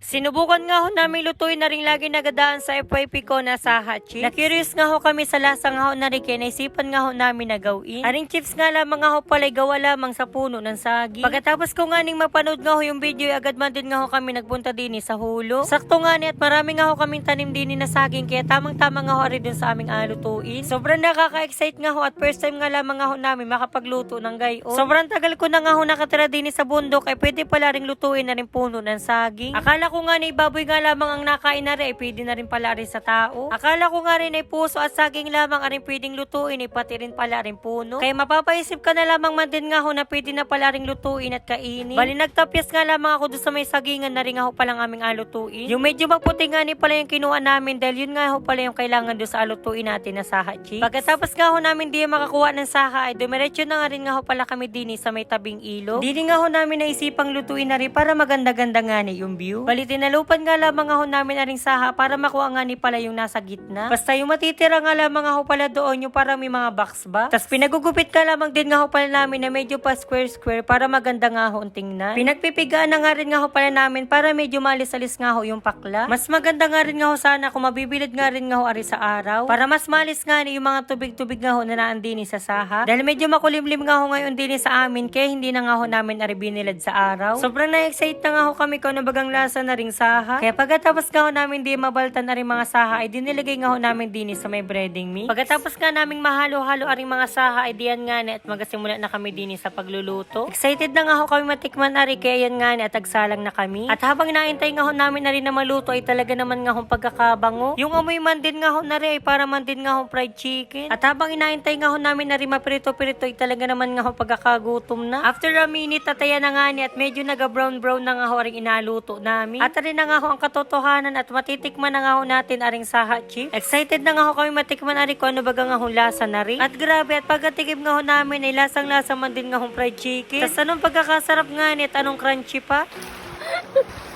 Sinubukan nga ho namin lutuin na rin lagi nagadaan sa FYP ko na saha chips. Na-curious nga ho kami sa lasa nga ho na rin kaya nga ho namin na gawin. Aring chips nga lamang nga ho pala'y gawa lamang sa puno ng saging. Pagkatapos ko nga ning mapanood nga ho yung video agad man din nga ho kami nagpunta din eh sa hulo. Sakto nga ni at marami nga ho kaming tanim din eh na saging kaya tamang-tama nga ho rin dun sa aming alutuin. Sobrang nakaka-excite nga ho at first time nga lamang nga ho namin makapagluto ng gayon. Sobrang tagal ko na nga ho nakatira din eh sa bundok ay pwede pala rin lutuin na rin puno ng saging. Akala ko nga na baboy nga lamang ang nakain na rin ay pwede na rin pala rin sa tao. Akala ko nga rin ay puso at saging lamang ang pwedeng lutuin ay pati rin pala rin puno. Kaya mapapaisip ka na lamang man din nga ho na pwede na pala rin lutuin at kainin. Bali nagtapyas nga lamang ako doon sa may sagingan na rin nga ho palang aming alutuin. Yung medyo maputi nga ni pala yung kinuha namin dahil yun nga ho pala yung kailangan doon sa alutuin natin na saha chips. Pagkatapos nga ho namin di makakuha ng saha ay dumiretso na nga rin nga ho pala kami din eh sa may tabing ilog. Di rin nga ho namin naisipang lutuin na rin para maganda-ganda nga ni yung view. Bali tinalupan nga lamang ho namin na rin saha para makuha nga ni pala yung nasa gitna. Basta yung matitira nga lamang ho pala doon yung parang may mga box ba. Tapos pinagugupit ka lamang din nga ho pala namin na medyo pa square-square para maganda nga ho ang tingnan. Pinagpipigaan na nga rin nga ho pala namin para medyo malis-alis nga ho yung pakla. Mas maganda nga rin nga ho sana kung mabibilid nga rin nga ho ari sa araw. Para mas malis nga ni yung mga tubig-tubig nga ho na naan din eh sa saha. Dahil medyo makulimlim nga ho ngayon din eh sa amin kaya hindi na nga ho namin ari binilad sa araw. Sobrang na-excite na nga ho kami kung ano bagang lasa na ring saha. Kaya pagkatapos nga ho namin di mabaltan na rin mga saha ay dinilagay nga ho namin din eh sa may breading mix. Pagkatapos nga naming mahalo-halo aring mga saha ay diyan nga ni at magasimula na kami din eh sa pagluluto. Excited na nga ho kami matikman ari kaya yan nga ni at agsalang na kami. At habang naintay nga ho namin na rin na maluto ay talaga naman nga ho pagkakabango. Yung amoy man din nga ho na rin ay para man din nga ho fried chicken. At habang inaintay nga ho namin na rin maprito-prito ay talaga naman nga ho pagkakagutom na. After a minute tataya na nga ni at medyo naga-brown-brown na nga ho ring inaluto namin. At rin na nga ho ang katotohanan at matitikman na nga ho natin aring saha chips. Excited na nga ho kami matikman ari kung ano baga nga ho lasa na rin. At grabe at pagkatikim nga ho namin ay lasang-lasa man din nga ho fried chicken. Tapos anong pagkakasarap nga ni at anong crunchy pa.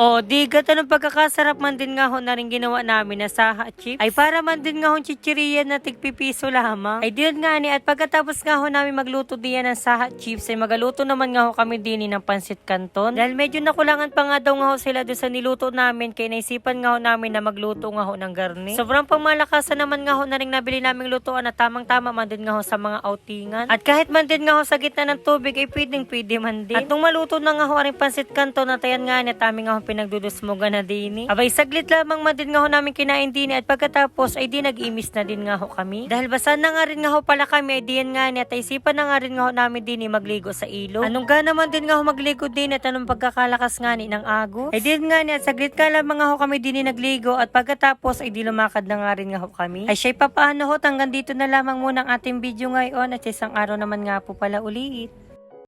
O, di gato ng pagkakasarap man din nga ho na rin ginawa namin na saha chips. Ay para man din nga ho chichiriyan na tigpipiso lamang. Ay diyan nga ni at pagkatapos nga ho namin magluto diyan ng saha chips ay magaluto naman nga ho kami din ng pansit canton. Dahil medyo nakulangan pa nga daw nga ho sila doon sa niluto namin kaya naisipan nga ho namin na magluto nga ho ng garni. Sobrang pamalakasan naman nga ho na rin nabili naming lutuan na tamang tama man din nga ho sa mga outingan. At kahit man din nga ho sa gitna ng tubig ay pwedeng pwede man din. At nung maluto na nga ho aring pansit canton na tayan nga ni at nga ho pinagdudusmogan na din. Abay saglit lamang man din nga ho namin kinain din at pagkatapos ay di nag-imis na din nga ho kami. Dahil basa na nga rin nga ho pala kami ay diyan nga ni at isipan na nga rin nga ho namin din magligo sa ilog. Anong ga naman din nga ho magligo din at anong pagkakalakas nga ni ng agos. Ay diyan nga ni at saglit ka lamang nga ho kami din nagligo at pagkatapos ay di lumakad na nga rin nga ho kami. Ay siya'y papaano ho hanggang dito na lamang muna ang ating video ngayon at sa isang araw naman nga po pala ulit.